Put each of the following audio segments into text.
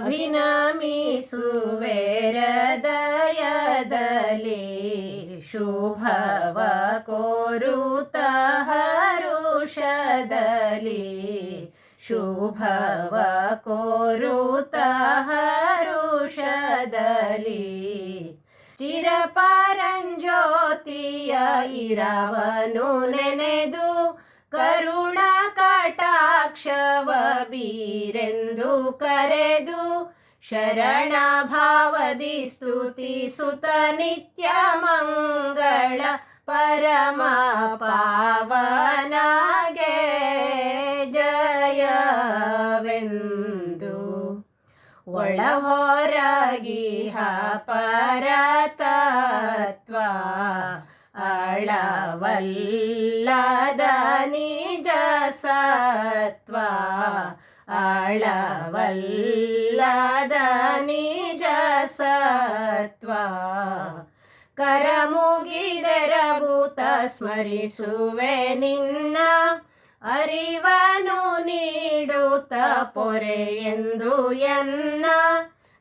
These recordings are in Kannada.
ಅಭಿನಮಿಸುವೆರದಯದಲ್ಲಿ ಶುಭವ ಕೋರುತ ಹರುಷದಲ್ಲಿ ಶುಭವ ಕೋರುತ ಹರುಷದಲ್ಲಿ ಚಿರಪರಂಜ್ಯೋತಿಯ ಇರವನು ನೆನೆದು ಕರುಣ ಕಟಾಕ್ಷವ ಬೀರೆಂದು ಕರೆದು ಶರಣ ಭಾವದಿ ಸ್ತುತಿಸುತ ನಿತ್ಯ ಮಂಗಳ ಪರಮ ಪಾವನಗೆ ಜಯವೆಂದು. ಒಳ ಹೊರಗಿಹ ಪರತತ್ವ ಅಳವಲ್ಲದ ನಿಜ ಸತ್ವ. ಅಳವಲ್ಲದ ನಿಜ ಸತ್ವ. ಕರ ಮುಗಿದೆರಗುತ ಸ್ಮರಿಸುವೆ ನಿನ್ನ ಅರಿವನು ನೀಡುತ್ತ ಪೊರೆ ಎಂದು ಎನ್ನ.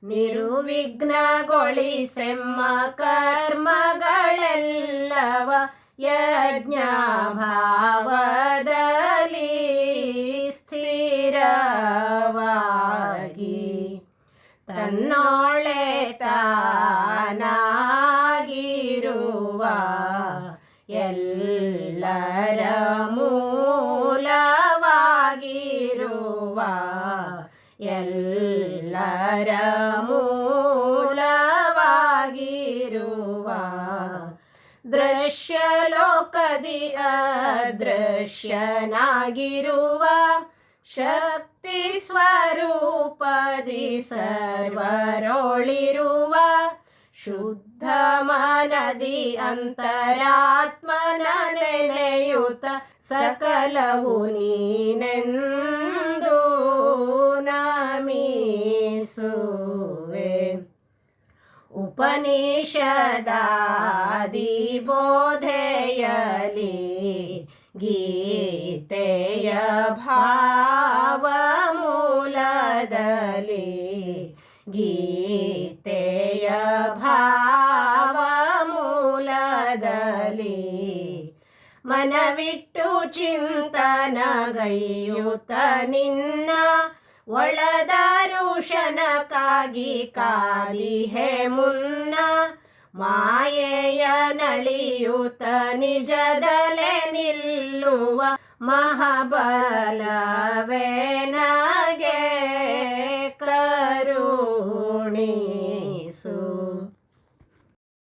ನಿರುವಿಘ್ನಗೊಳಿಸೆಮ್ಮ ಕರ್ಮಗಳೆಲ್ಲವ ಯಜ್ಞ ಭಾವದಲ್ಲಿ ಸ್ಥಿರವಾಗಿ ತನ್ನೊಳೆ ತಾನಾಗಿರುವ ಎಲ್ಲರ ಮೂಲವಾಗಿರುವ ಎಲ್ಲರ ಮೂಲವಾಗಿರುವ ದೃಶ್ಯ ಲೋಕದಿ ಅದೃಶ್ಯನಾಗಿರುವ ಶಕ್ತಿ ಸ್ವರೂಪದಿ ಸರ್ವರೊಳಿರುವ ಶುದ್ಧ ಮನದಿ ಅಂತರಾತ್ಮನ ನೆಲೆಯುತ ಸಕಲವು ನೀನೆಂದು ಉಪನಿಷದಾದಿ ಬೋಧೆಯಲಿ ಗೀತೆಯ ಭಾವ ಮೂಲದಲ್ಲಿ ಗೀತೆಯ ಭಾವ ಮೂಲದಲ್ಲಿ ಮನವಿಟ್ಟು ಚಿಂತನಗೈಯುತ ನಿನ್ನ ಒಳದರುಷನಕ್ಕಾಗಿ ಕಾದಿಹೆ ಮುನ್ನ ಮಾಯೆಯ ನಳಿಯುತ ನಿಜದಲೆ ನಿಲ್ಲುವ ಮಹಾಬಲವೇ